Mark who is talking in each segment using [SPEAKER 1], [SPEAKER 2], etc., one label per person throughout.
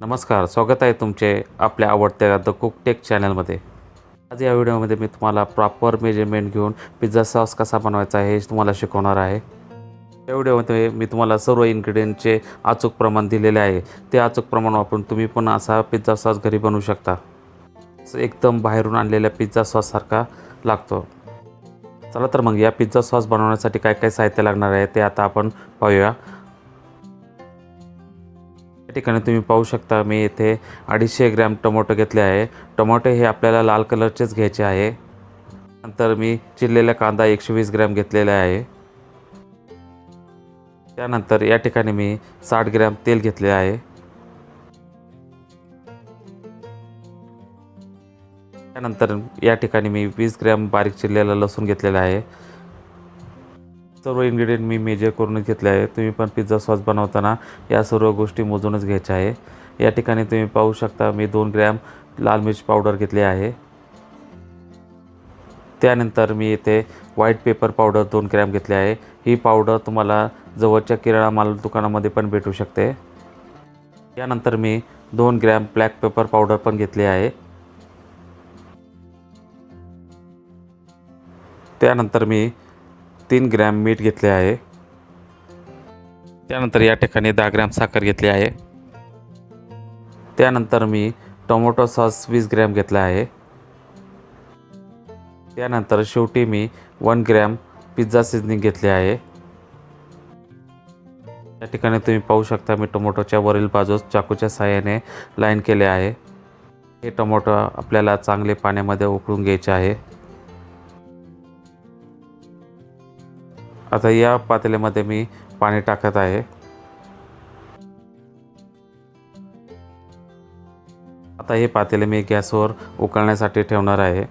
[SPEAKER 1] नमस्कार स्वागत आहे तुमचे आपल्या आवडत्या द कुक टेक चॅनलमध्ये आज या व्हिडिओमध्ये मी तुम्हाला प्रॉपर मेजरमेंट घेऊन पिझ्झा सॉस कसा बनवायचा आहे हे तुम्हाला शिकवणार आहे. या व्हिडिओमध्ये मी तुम्हाला सर्व इन्ग्रेडियंटचे अचूक प्रमाण दिलेले आहे. ते अचूक प्रमाण वापरून तुम्ही पण असा पिझ्झा सॉस घरी बनवू शकता. एकदम बाहेरून आणलेल्या पिझ्झा सॉससारखा लागतो. चला तर मग या पिझ्झा सॉस बनवण्यासाठी काय काय साहित्य लागणार आहे ते आता आपण पाहूया. ठिकाणी तुम्ही पाहू शकता मी येथे अडीचशे ग्रॅम टोमॅटो घेतले आहे. टोमॅटो हे आपल्याला लाल कलरचेच घ्यायचे आहे. नंतर मी चिरलेला कांदा एकशे वीस ग्रॅम घेतलेला आहे. त्यानंतर या ठिकाणी मी साठ ग्रॅम तेल घेतले आहे. त्यानंतर या ठिकाणी मी वीस ग्रॅम बारीक चिरलेला लसूण घेतलेला आहे. सर्व इन्ग्रेडियंट मी मेजर करून घेतले आहे. तुम्ही पण पिझ्झा सॉस बनवताना या सर्व गोष्टी मोजूनच घ्यायच्या आहे. या ठिकाणी तुम्ही पाहू शकता मी दोन ग्रॅम लाल मिर्च पावडर घेतली आहे. त्यानंतर मी इथे व्हाईट पेपर पावडर दोन ग्रॅम घेतले आहे. ही पावडर तुम्हाला जवळच्या किराणा माल दुकानामध्ये पण भेटू शकते. यानंतर मी दोन ग्रॅम ब्लॅक पेपर पावडर पण घेतली आहे. त्यानंतर मी तीन ग्रॅम मीठ घेतले आहे. त्यानंतर या ठिकाणी दहा ग्रॅम साखर घेतली आहे. त्यानंतर मी टोमॅटो सॉस वीस ग्रॅम घेतला आहे. त्यानंतर शेवटी मी वन ग्रॅम पिझ्झा सिझनिंग घेतले आहे. या ठिकाणी तुम्ही पाहू शकता मी टोमॅटोच्या वरील बाजूस चाकूच्या सहाय्याने लाईन केले आहे. हे टोमॅटो आपल्याला चांगले पाण्यामध्ये उकळून घ्यायचे आहे. आता या पातेल्यामध्ये मी पाणी टाकत आहे. आता हे पातेले मी गॅसवर उकळण्यासाठी ठेवणार आहे.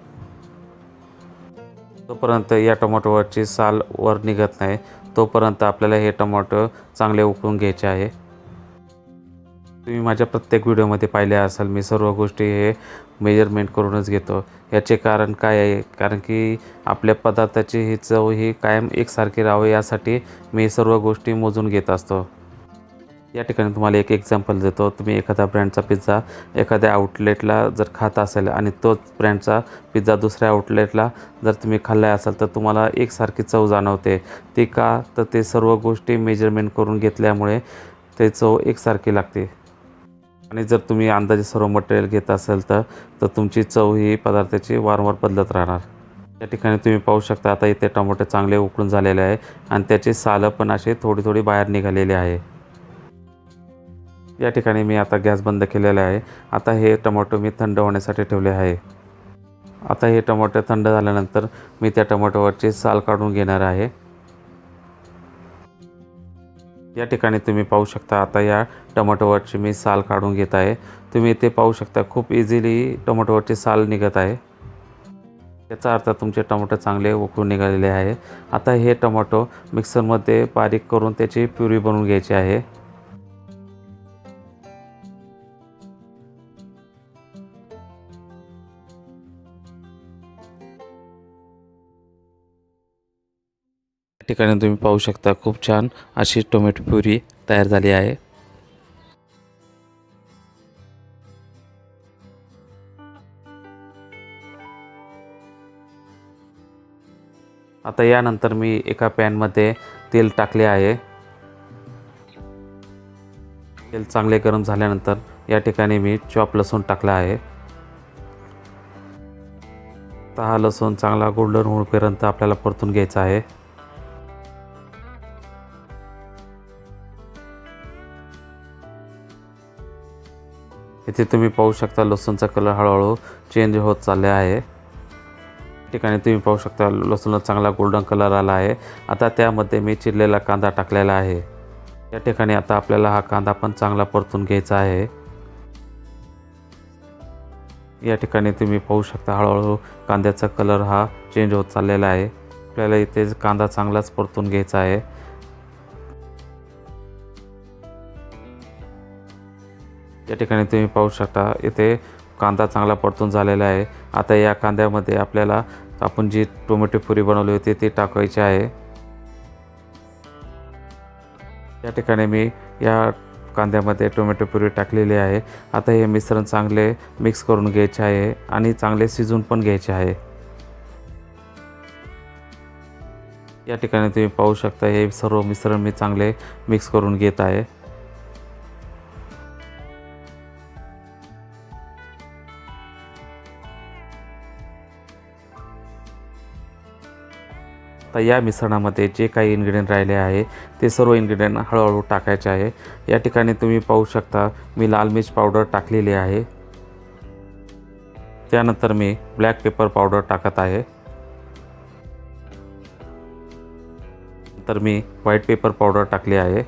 [SPEAKER 1] तोपर्यंत या टोमॅटोवरची साल वर निघत नाही तोपर्यंत आपल्याला हे टोमॅटो चांगले उकळून घ्यायचे आहे. तुम्ही माझ्या प्रत्येक व्हिडिओमध्ये पाहिले असाल मी सर्व गोष्टी हे मेजरमेंट करूनच घेतो. याचे कारण काय आहे? कारण की आपल्या पदार्थाची ही चव ही कायम एकसारखी राहावी यासाठी मी सर्व गोष्टी मोजून घेत असतो. या ठिकाणी तुम्हाला एक एक्झाम्पल देतो. तुम्ही एखादा ब्रँडचा पिझ्झा एखाद्या आउटलेटला जर खात असेल आणि तोच ब्रँडचा पिझ्झा दुसऱ्या आउटलेटला जर तुम्ही खाल्ला असाल तर तुम्हाला एकसारखी चव जाणवते. ती का? तर ते सर्व गोष्टी मेजरमेंट करून घेतल्यामुळे ते चव एकसारखी लागते. आणि जर तुम्ही अंदाजे सर्व मटेरियल घेत असेल तर तर तुमची चव ही पदार्थाची वारंवार बदलत राहणार. या ठिकाणी तुम्ही पाहू शकता आता इथे टमाटे चांगले उकळून झालेले आहे आणि त्याची सालं पण असे थोडी थोडी बाहेर निघालेली आहे. या ठिकाणी मी आता गॅस बंद केलेला आहे. आता हे टोमॅटो मी थंड होण्यासाठी ठेवले आहे. आता हे टमाटे थंड झाल्यानंतर मी त्या टमाटोवरची साल काढून घेणार आहे. या ठिकाणी तुम्ही पाहू शकता आता या टोमॅटोवरची मी साल काढून घेत आहे. तुम्ही इथे पाहू शकता खूप इझिली टोमॅटोवरची साल निघत आहे. याचा अर्थ तुमचे टोमॅटो चांगले उकळून निघालेले आहे. आता हे टोमॅटो मिक्सरमध्ये बारीक करून त्याची प्युरी बनवून घ्यायची आहे. ठिकाणी तुम्ही पाहू शकता खूप छान अशी टोमॅटो प्युरी तयार झाली आहे. आता यानंतर मी एका पॅनमध्ये तेल टाकले आहे. तेल चांगले गरम झाल्यानंतर या ठिकाणी मी चॉप लसूण टाकला आहे. आता हा लसूण चांगला गोल्डन होईपर्यंत आपल्याला परतून घ्यायचा आहे. इथे तुम्ही पाहू शकता लसूणचा कलर हळूहळू चेंज होत चालला आहे. ठिकाणी तुम्ही पाहू शकता लसूणला चांगला गोल्डन कलर आला आहे. आता त्यामध्ये मी चिरलेला कांदा टाकलेला आहे. या ठिकाणी आता आपल्याला हा कांदा पण चांगला परतून घ्यायचा आहे. या ठिकाणी तुम्ही पाहू शकता हळूहळू कांद्याचा कलर हा चेंज होत चाललेला आहे. आपल्याला इथे कांदा चांगलाच परतून घ्यायचा आहे. या ठिकाणी तुम्ही पाहू शकता इथे कांदा चांगला परतून झालेला आहे. आता या कांद्यामध्ये आपल्याला आपण जी टोमॅटो पुरी बनवली होती ती टाकायची आहे. या ठिकाणी मी या कांद्यामध्ये टोमॅटो प्युरी टाकलेली आहे. आता हे मिश्रण चांगले मिक्स करून घ्यायचे आहे आणि चांगले शिजून पण घ्यायचे आहे. या ठिकाणी तुम्ही पाहू शकता हे सर्व मिश्रण मी चांगले मिक्स करून घेत आहे. आता या मिश्रणामध्ये जे काही इन्ग्रेडियंट राहिले आहे ते सर्व इन्ग्रेडियंट हळूहळू टाकायचे आहे. या ठिकाणी तुम्ही पाहू शकता मी लाल मिर्च पावडर टाकलेली आहे. त्यानंतर मी ब्लॅक पेपर पावडर टाकत आहे. तर मी व्हाईट पेपर पावडर टाकली आहे.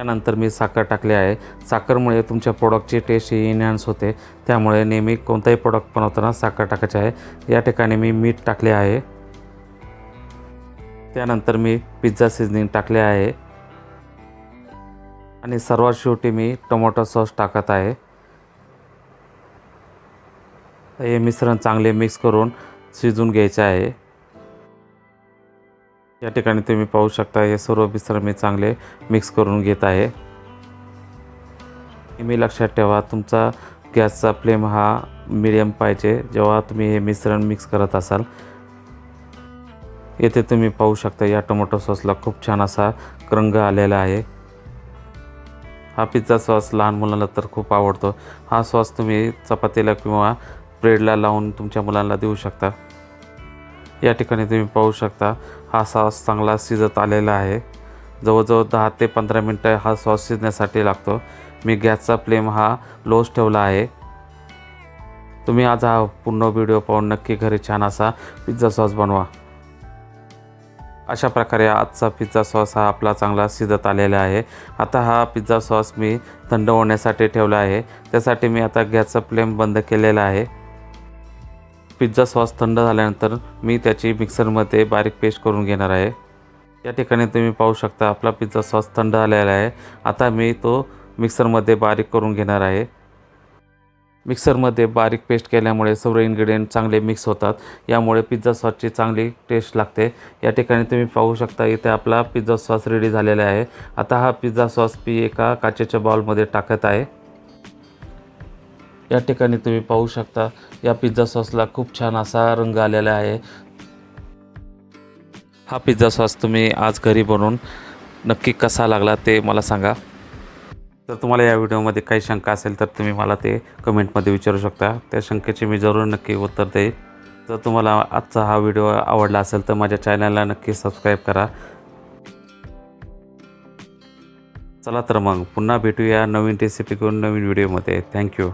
[SPEAKER 1] त्यानंतर मी साखर टाकली आहे. साखरमुळे तुमच्या प्रोडक्टची टेस्ट ही इन्हान्स होते. त्यामुळे नेहमी कोणताही प्रोडक्ट बनवताना साखर टाकायचे आहे. या ठिकाणी मी मीठ टाकले आहे. त्यानंतर मी पिझ्झा सिझनिंग टाकले आहे. आणि सर्वात शेवटी मी टोमॅटो सॉस टाकत आहे. हे मिश्रण चांगले मिक्स करून शिजून घ्यायचे आहे. या ठिकाणी तुम्ही पाहू शकता हे सर्व मिश्रण मी चांगले मिक्स करून घेत आहे. नेहमी लक्षात ठेवा तुमचा गॅसचा फ्लेम हा मिडियम पाहिजे जेव्हा तुम्ही हे मिश्रण मिक्स करत असाल. येथे तुम्ही पाहू शकता या टोमॅटो सॉसला खूप छान असा रंग आलेला आहे. हा पिझ्झा सॉस लहान मुलांना तर खूप आवडतो. हा सॉस तुम्ही चपातीला किंवा ब्रेडला लावून तुमच्या मुलांना देऊ शकता. या ठिकाणी तुम्ही पाहू शकता. हा सॉस चांगला शिजत आलेला आहे. जवळजवळ दहा ते पंधरा मिनटं हा सॉस शिजण्यासाठी लागतो. मी गॅसचा फ्लेम हा लोच ठेवला आहे. तुम्ही आज हा पूर्ण व्हिडिओ पाहून नक्की घरी छान असा पिझ्झा सॉस बनवा. अशा प्रकारे आजचा पिझ्झा सॉस हा आपला चांगला शिजत आलेला आहे. आता हा पिझ्झा सॉस मी थंड होण्यासाठी ठेवला आहे. त्यासाठी मी आता गॅसचा फ्लेम बंद केलेला आहे. पिझ्झा सॉस थंड झाल्यानंतर मी त्याची मिक्सरमध्ये बारीक पेस्ट करून घेणार आहे. या ठिकाणी तुम्ही पाहू शकता आपला पिझ्झा सॉस थंड झालेला आहे. आता मी तो मिक्सरमध्ये बारीक करून घेणार आहे. मिक्सरमध्ये बारीक पेस्ट केल्यामुळे सर्व इन्ग्रेडियंट चांगले मिक्स होतात. यामुळे पिझ्झा सॉसची चांगली टेस्ट लागते. या ठिकाणी तुम्ही पाहू शकता इथे आपला पिझ्झा सॉस रेडी झालेला आहे. आता हा पिझ्झा सॉस मी एका काचेच्या बाउलमध्ये टाकत आहे. या ठिकाणी तुम्ही पाहू शकता या पिझ्झा सॉसला खूप छान असा रंग आलेला आहे. हा पिझ्झा सॉस तुम्ही आज घरी बनवून नक्की कसा लागला ते मला सांगा. जर तुम्हाला या व्हिडिओमध्ये काही शंका असेल तर तुम्ही मला ते कमेंटमध्ये विचारू शकता. त्या शंकेचे मी जरूर नक्की उत्तर देईन. जर तुम्हाला आजचा हा व्हिडिओ आवडला असेल तर माझ्या चॅनलला नक्की सबस्क्राईब करा. चला तर मग पुन्हा भेटूया नवीन रेसिपी घेऊन नवीन व्हिडिओमध्ये. थँक्यू